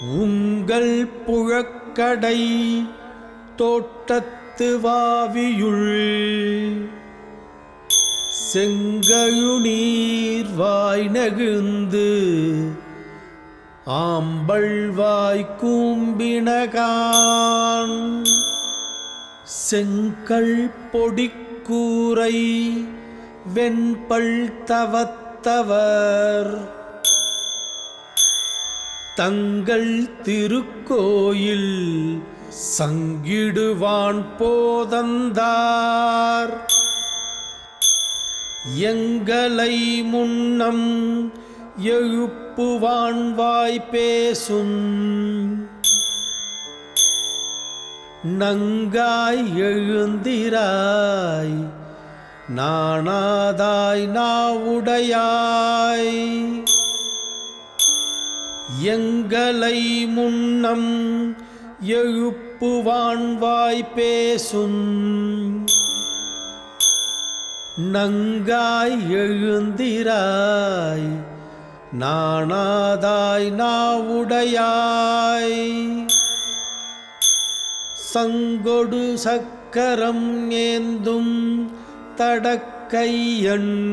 உங்கள் புழக்கடை தோட்டத்து வாவியுள். செங்கழுநீர் வாய் நெகிழ்ந்து ஆம்பள்வாய் கூம்பினகான். செங்கல் பொடிக்கூரை வெண்பல் தவத்தவர். தங்கள் திருக்கோயில் சங்கிடுவான் போதந்தார். எங்களை முன்னம் எழுப்புவான் வாய்ப்பேசும் நங்காய் எழுந்திராய் நாணாதாய் நாவுடையாய். எங்களை முன்னம் எழுப்புவான்வாய் பேசும். நங்காய் எழுந்திராய் நாணாதாய் நாவுடையாய். சங்கொடு சக்கரம் ஏந்தும் தடக்கையன்.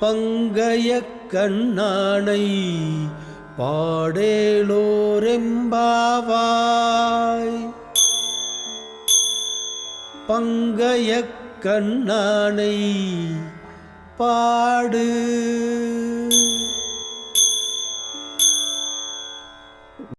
பங்கைய கண்ணானை பாடேலோரெம்பாவாய். பங்கைய கண்ணானை பாடு.